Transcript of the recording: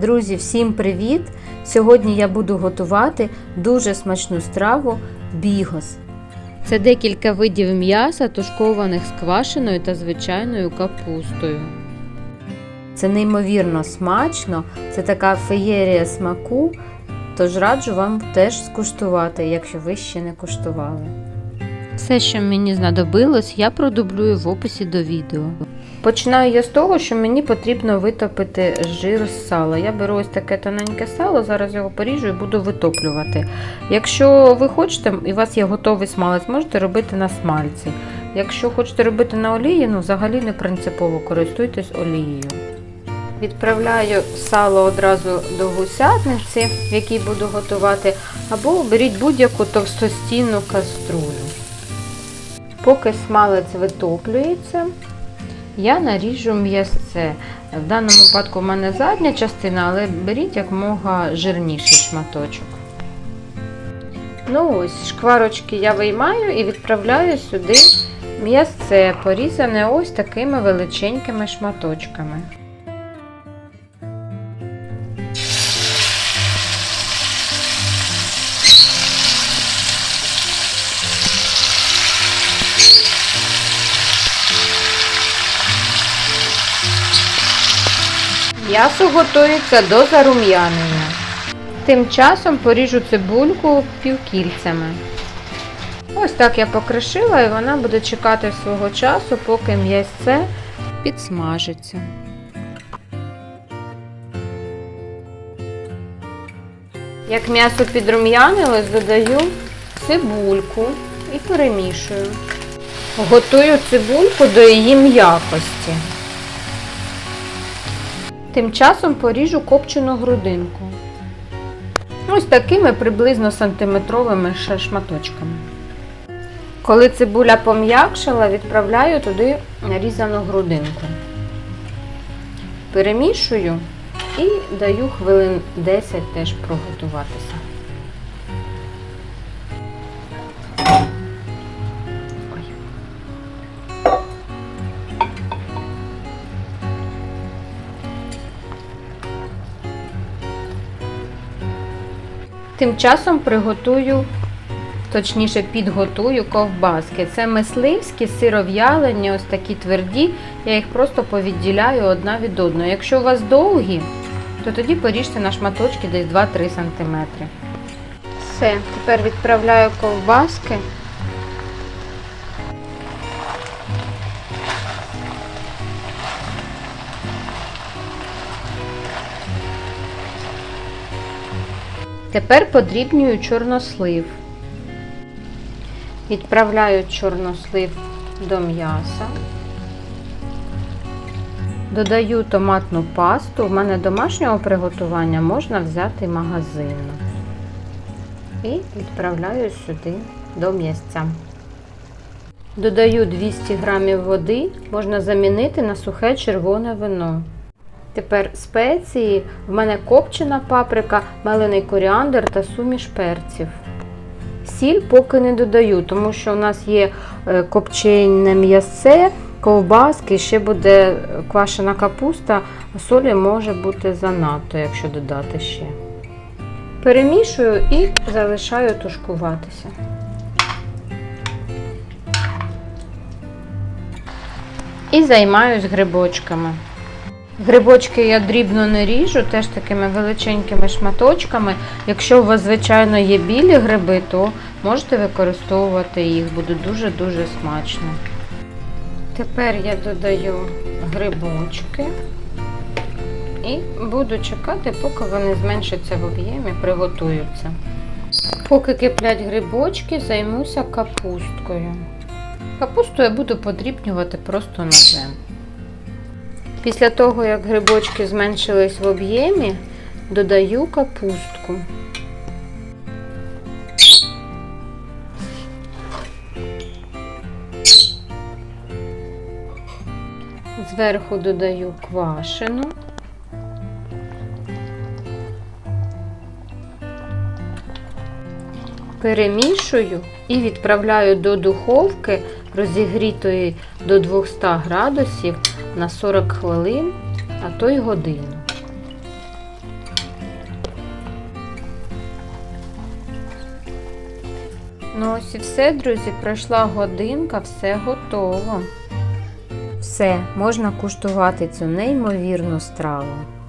Друзі, всім привіт! Сьогодні я буду готувати дуже смачну страву бігос. Це декілька видів м'яса, тушкованих з квашеною та звичайною капустою. Це неймовірно смачно, це така феєрія смаку, тож раджу вам теж скуштувати, якщо ви ще не куштували. Все, що мені знадобилось, я продублюю в описі до відео. Починаю я з того, що мені потрібно витопити жир з сала. Я беру ось таке тоненьке сало, зараз його поріжу і буду витоплювати. Якщо ви хочете і у вас є готовий смалець, можете робити на смальці. Якщо хочете робити на олії, ну взагалі не принципово користуйтесь олією. Відправляю сало одразу до гусятниці, в якій буду готувати, або беріть будь-яку товстостінну каструлю. Поки смалець витоплюється, я наріжу м'ясце. В даному випадку в мене задня частина, але беріть як мога жирніший шматочок. Ну ось, шкварочки я виймаю і відправляю сюди м'ясце, порізане ось такими величенькими шматочками. М'ясо готується до зарум'янення. Тим часом поріжу цибульку півкільцями. Ось так я покришила і вона буде чекати свого часу, поки м'ясце підсмажиться. Як м'ясо підрум'янилось, додаю цибульку і перемішую. Готую цибульку до її м'якості. Тим часом поріжу копчену грудинку. Ось такими приблизно сантиметровими шматочками. Коли цибуля пом'якшала, відправляю туди нарізану грудинку. Перемішую і даю хвилин 10 теж приготуватися. Тим часом приготую, точніше підготую ковбаски. Це мисливські сиров'ялені, ось такі тверді. Я їх просто повідділяю одна від одної. Якщо у вас довгі, то тоді поріжте на шматочки десь 2-3 см. Все, тепер відправляю ковбаски. Тепер подрібнюю чорнослив. Відправляю чорнослив до м'яса. Додаю томатну пасту. У мене домашнього приготування можна взяти магазинну. І відправляю сюди до м'ясця. Додаю 200 г води, можна замінити на сухе червоне вино. Тепер спеції. В мене копчена паприка, мелений коріандр та суміш перців. Сіль поки не додаю, тому що у нас є е, копчене м'ясце, ковбаски, ще буде квашена капуста, солі може бути занадто, якщо додати ще. Перемішую і залишаю тушкуватися. І займаюсь грибочками. Грибочки я дрібно не ріжу, теж такими величенькими шматочками. Якщо у вас, звичайно, є білі гриби, то можете використовувати їх, буде дуже-дуже смачно. Тепер я додаю грибочки і буду чекати, поки вони зменшаться в об'ємі, приготуються. Поки киплять грибочки, займуся капусткою. Капусту я буду подрібнювати просто ножем. Після того, як грибочки зменшились в об'ємі, додаю капустку. Зверху додаю квашену. Перемішую і відправляю до духовки розігрітої до 200 градусів на 40 хвилин, а то й годину. Ну ось і все, друзі, пройшла годинка, все готово. Все, можна куштувати цю неймовірну страву.